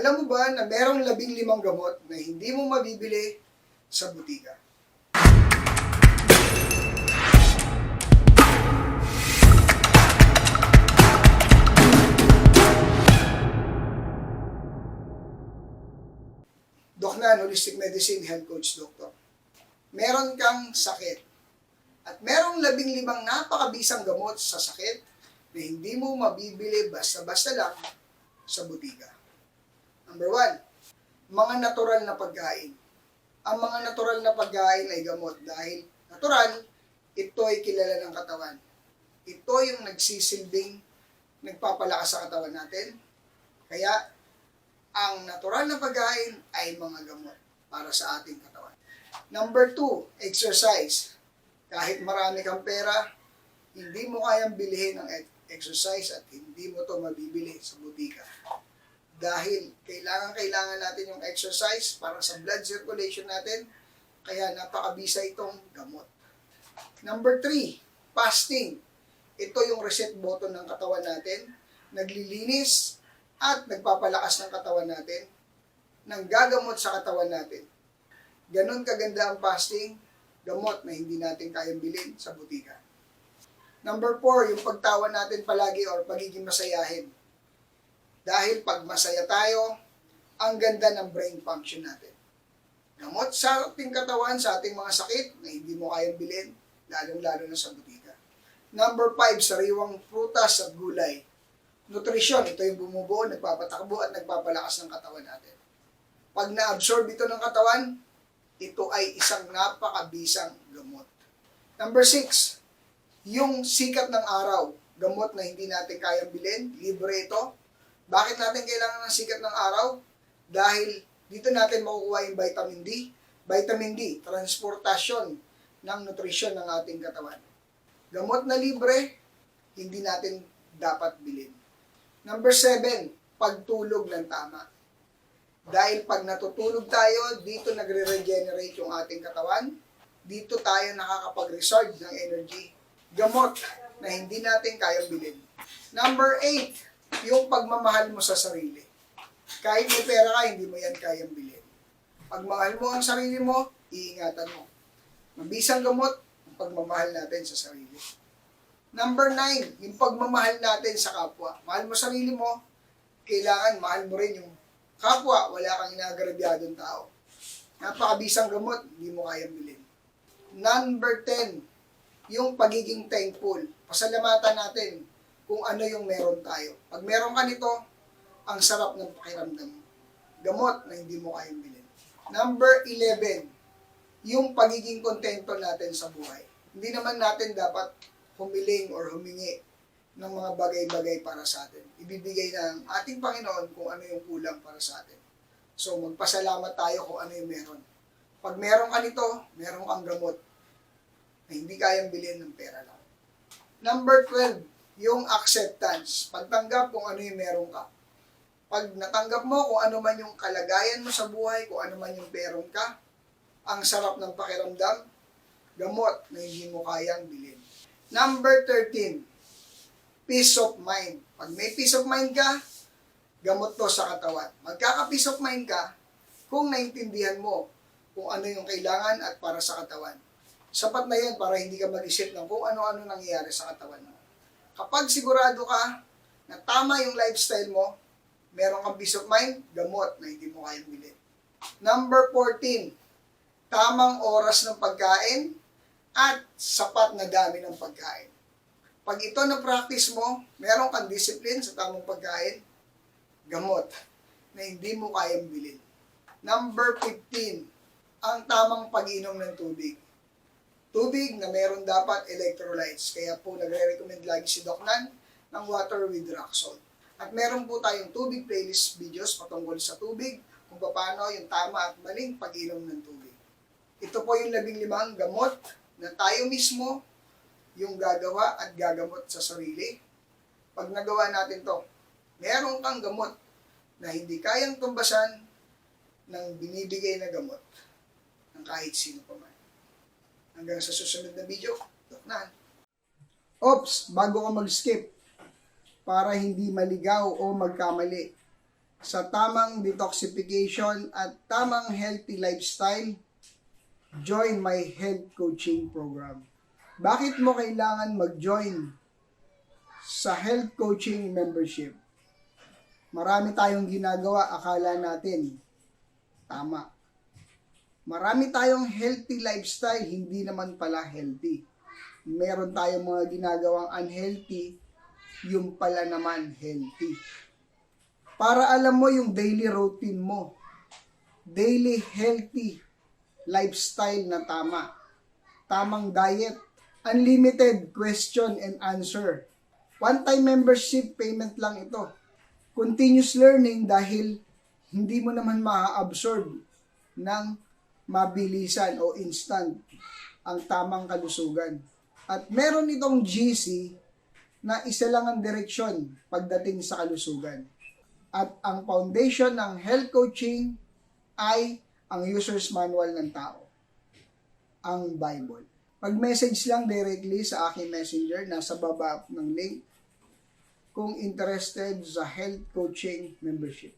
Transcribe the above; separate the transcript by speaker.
Speaker 1: Alam mo ba na merong labing limang gamot na hindi mo mabibili sa butika? Doc Nan, Holistic Medicine Health Coach Doctor. Meron kang sakit at merong labing limang napakabisang gamot sa sakit na hindi mo mabibili basta-basta lang sa butika. Number one, mga natural na pagkain. Ang mga natural na pagkain ay gamot dahil natural, ito ay kilala ng katawan. Ito yung nagsisilbing nagpapalakas sa katawan natin. Kaya, ang natural na pagkain ay mga gamot para sa ating katawan. Number two, exercise. Kahit marami kang pera, hindi mo kayang bilhin ng e- exercise at hindi mo to mabibili sa butika. Dahil kailangan-kailangan natin yung exercise para sa blood circulation natin, kaya napakabisa itong gamot. Number three, fasting. Ito yung reset button ng katawan natin, naglilinis at nagpapalakas ng katawan natin, nang gagamot sa katawan natin. Ganon kaganda ang fasting, gamot na hindi natin kayang bilhin sa butika. Number four, yung pagtawa natin palagi or pagiging masayahin. Dahil pag masaya tayo, ang ganda ng brain function natin. Gamot sa ating katawan, sa ating mga sakit na hindi mo kayang bilhin, lalong-lalo na sa butika. Number five, sariwang prutas at gulay. Nutrisyon, ito yung bumubuo, nagpapatakbo at nagpapalakas ng katawan natin. Pag na-absorb ito ng katawan, ito ay isang napakabisang gamot. Number six, yung sikat ng araw, gamot na hindi natin kayang bilhin, libre ito. Bakit natin kailangan ng sikat ng araw? Dahil dito natin makukuha yung vitamin D. Vitamin D, transportasyon ng nutrisyon ng ating katawan. Gamot na libre, hindi natin dapat bilhin. Number seven, pagtulog ng tama. Dahil pag natutulog tayo, dito nagre-regenerate yung ating katawan. Dito tayo nakakapag-reserve ng energy. Gamot na hindi natin kayang bilhin. Number eight, yung pagmamahal mo sa sarili. Kahit may pera ka, hindi mo yan kayang bilhin. Pagmahal mo ang sarili mo, iingatan mo. Mabisang gamot, ang pagmamahal natin sa sarili. Number nine, yung pagmamahal natin sa kapwa. Mahal mo sarili mo, kailangan mahal mo rin yung kapwa, wala kang inagarabyadong tao. Napakabisang gamot, hindi mo kayang bilhin. Number 10, yung pagiging thankful. Pasalamatan natin kung ano yung meron tayo. Pag meron ka nito, ang sarap ng pakiramdam mo. Gamot na hindi mo kayang bilhin. Number 11, yung pagiging kontento natin sa buhay. Hindi naman natin dapat humiling or humingi ng mga bagay-bagay para sa atin. Ibibigay ng ating Panginoon kung ano yung kulang para sa atin. So, magpasalamat tayo kung ano yung meron. Pag meron ka nito, meron kang gamot na hindi kayang bilhin ng pera lang. Number 12, yung acceptance. Pagtanggap kung ano yung meron ka. Pag natanggap mo kung ano man yung kalagayan mo sa buhay, kung ano man yung meron ka, ang sarap ng pakiramdam, gamot na hindi mo kayang bilhin. Number 13, peace of mind. Pag may peace of mind ka, gamot to sa katawan. Magkaka-peace of mind ka kung naintindihan mo kung ano yung kailangan at para sa katawan. Sapat na yan para hindi ka mag-isip ng kung ano-ano nangyayari sa katawan mo. Kapag sigurado ka na tama yung lifestyle mo, meron kang peace of mind, gamot na hindi mo kayang bilhin. Number 14, tamang oras ng pagkain at sapat na dami ng pagkain. Pag ito na practice mo, meron kang discipline sa tamang pagkain, gamot na hindi mo kayang bilhin. Number 15, ang tamang pag-inom ng tubig. Tubig na meron dapat electrolytes. Kaya po nagre-recommend lagi si Doc Nan ng water with rock salt. At meron po tayong tubig playlist videos patungkol sa tubig, kung paano yung tama at maling pag-inom ng tubig. Ito po yung labing limang gamot na tayo mismo yung gagawa at gagamot sa sarili. Pag nagawa natin to, meron kang gamot na hindi kayang tumbasan ng binibigay na gamot ng kahit sino pa man. Hanggang sa susunod na video, Nan. Oops, bago ka mag-skip, para hindi maligaw o magkamali, sa tamang detoxification at tamang healthy lifestyle, join my health coaching program. Bakit mo kailangan mag-join sa health coaching membership? Marami tayong ginagawa, akala natin tama. Marami tayong healthy lifestyle, hindi naman pala healthy. Meron tayong mga ginagawang unhealthy, yung pala naman healthy. Para alam mo yung daily routine mo, daily healthy lifestyle na tama, tamang diet, unlimited question and answer. One-time membership payment lang ito. Continuous learning dahil hindi mo naman ma-absorb ng mabilisan o instant ang tamang kalusugan. At meron itong GC na isa lang ang direksyon pagdating sa kalusugan. At ang foundation ng health coaching ay ang user's manual ng tao, ang Bible. Mag-message lang directly sa aking messenger, nasa baba ng link, kung interested sa health coaching membership.